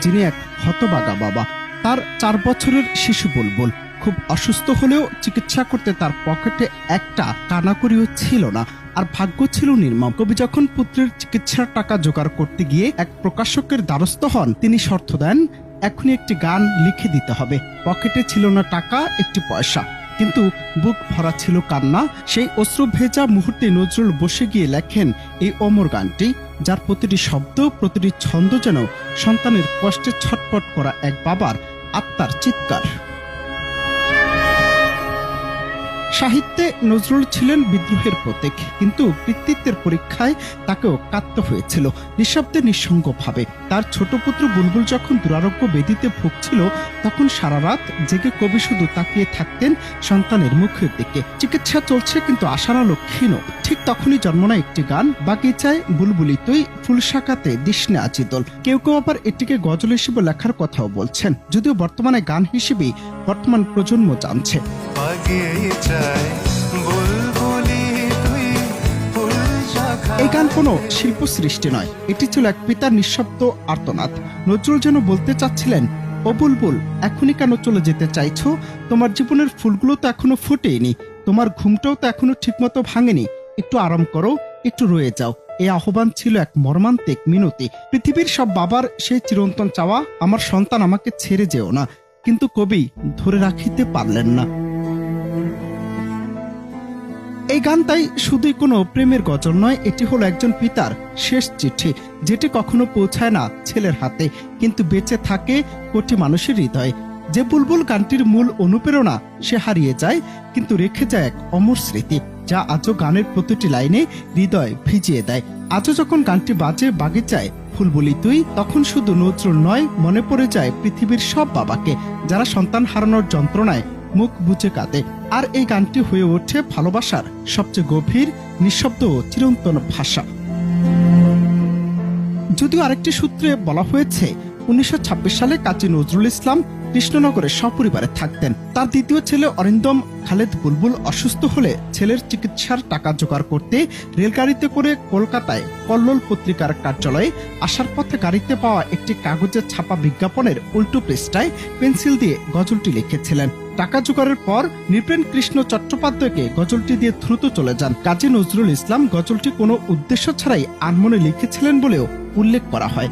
তিনি এক হতবাগা বাবা, তার চার বছরের শিশু বুলবুল। খুব অসুস্থ হলেও চিকিৎসা করতে তার পকেটে একটা কানাকড়িও ছিল না। আর ভাগ্য ছিল নির্মম। কবি যখন পুত্রের চিকিৎসার টাকা জোগাড় করতে গিয়ে এক প্রকাশকের দ্বারস্থ হন, তিনি শর্ত দেন, এখনই একটি গান লিখে দিতে হবে। পকেটে ছিল না টাকা, একটি পয়সা। কিন্তু বুক ভরা ছিল কান্না। সেই অশ্রু ভেজা মুহূর্তে নজরুল বসে গিয়ে লেখেন, এই অমর গানটি, যার প্রতিটি শব্দ, প্রতিটি ছন্দ যেন সন্তানের কষ্টে ছটপট করা এক বাবার আত্মার চিৎকার। সাহিত্যে নজরুল ছিলেন বিদ্রোহের প্রতীক, কিন্তু কৃতিত্বের পরীক্ষায় তাকেও কাঁদতে হয়েছিল, নিঃশব্দে নিঃসঙ্গভাবে। তার ছোট পুত্র বুলবুল যখন দুরারোগ্য বেদিতে ভুগছিল, তখন সারা রাত জেগে কবি শুধু তাকিয়ে থাকতেন সন্তানের মুখের দিকে। চিকিৎসা চলছে, কিন্তু আশার আলো ক্ষীণ। ঠিক তখনই জন্ম নেয় একটি গান, বাগিচায় বুলবুলি তুই ফুল শাখাতে দিসনে আজিদল। কেউ কেউ আবার এটিকে গজল হিসেবে লেখার কথাও বলছেন, যদিও বর্তমানে গান হিসেবেই বর্তমান প্রজন্ম জানছে। এই গান কোনো শিল্প সৃষ্টি নয়। এটি ছিল এক পিতার নিঃশব্দ আর্তনাদ। নজরুল যেন বলতে চাচ্ছিলেন, ও বুলবুল, এখনই কেন চলে যেতে তোমার জীবনের ফুলগুলো তো এখনও ফুটেনি, তোমার ঘুমটাও তো এখনও ঠিকমতো ভাঙেনি। একটু আরাম করো, একটু রয়ে যাও। এই আহ্বান ছিল এক মর্মান্তিক মিনতি। পৃথিবীর সব বাবার সেই চিরন্তন চাওয়া, আমার সন্তান আমাকে ছেড়ে যেও না। কিন্তু কবি ধরে রাখিতে পারলেন না। এই গান তাই শুধুই কোনো প্রেমের গজল নয়, এটি হলো একজন পিতার শেষ চিঠি, যেটি কখনো পৌঁছায় না ছেলের হাতে, কিন্তু বেঁচে থাকে কোটি মানুষের হৃদয়ে। যে বুলবুল গানটির মূল অনুপ্রেরণা, সে হারিয়ে যায়, কিন্তু রেখে যায় এক অমর স্মৃতি, যা আজও গানের প্রতিটি লাইনে হৃদয় ভিজিয়ে দেয়। আজও যখন গানটি বাজে, বাগিচায়, ফুলবুলি তুই, তখন শুধু নজরুল নয়, মনে পড়ে যায় পৃথিবীর সব বাবাকে, যারা সন্তান হারানোর যন্ত্রণায় মুখ বুঝে কাঁদে। আর এই গানটি হয়ে ওঠে ভালোবাসার সবচেয়ে গভীর, নিঃশব্দ ও চিরন্তন ভাষা। যদিও আরেকটি সূত্রে বলা হয়েছে উনিশশো ছাব্বিশ সালে কাজী নজরুল ইসলাম কৃষ্ণনগরে সপরিবারে থাকতেন। তার দ্বিতীয় ছেলে অরিন্দম খালেদ বুলবুল অসুস্থ হলে ছেলের চিকিৎসার টাকা জোগাড় করতে রেলগাড়িতে করে কলকাতায় কল্লোল পত্রিকার কার্যালয়ে আসার পথে গাড়িতে পাওয়া একটি কাগজের ছাপা বিজ্ঞাপনের উল্টো পৃষ্ঠায় পেন্সিল দিয়ে গজলটি লিখেছিলেন। টাকা জোগাড়ের পর নৃপেন কৃষ্ণ চট্টোপাধ্যায়কে গজলটি দিয়ে দ্রুত চলে যান। কাজী নজরুল ইসলাম গজলটি কোনো উদ্দেশ্য ছাড়াই আনমনে লিখেছিলেন বলেও উল্লেখ করা হয়।